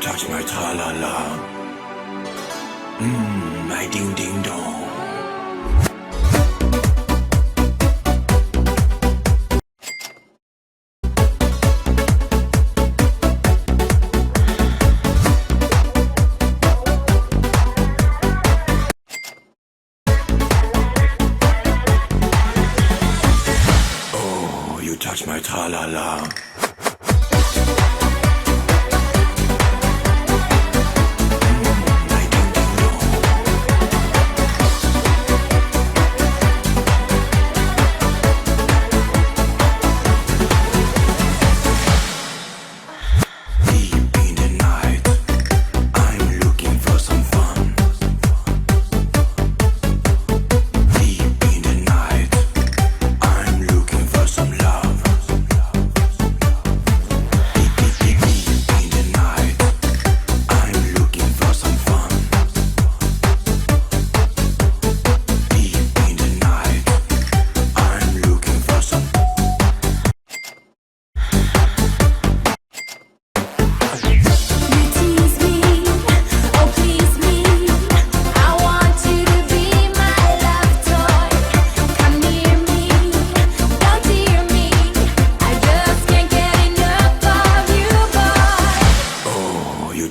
touch my tra-la-la. Mmm, my ding-ding-dong. Oh, touch my tra-la-la.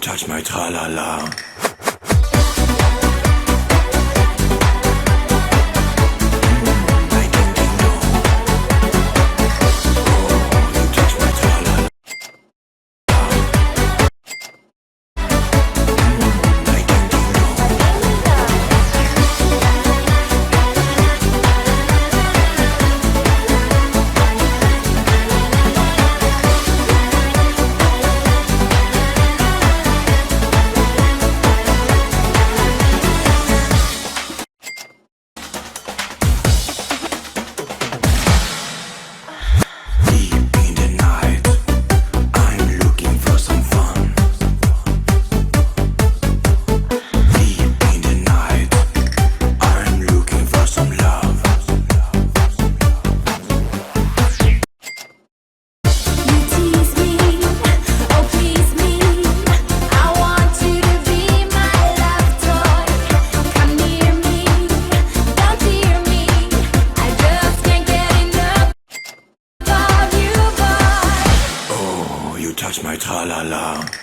touch my tralala. down.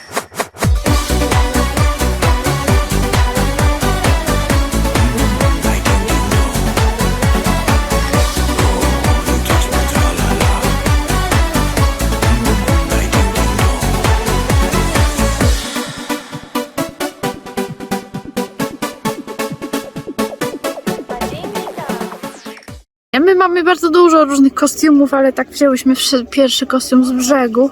Mamy bardzo dużo różnych kostiumów, ale tak wzięłyśmy pierwszy kostium z brzegu.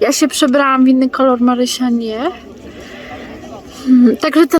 Ja się przebrałam w inny kolor, Marysia nie. Hmm, także ten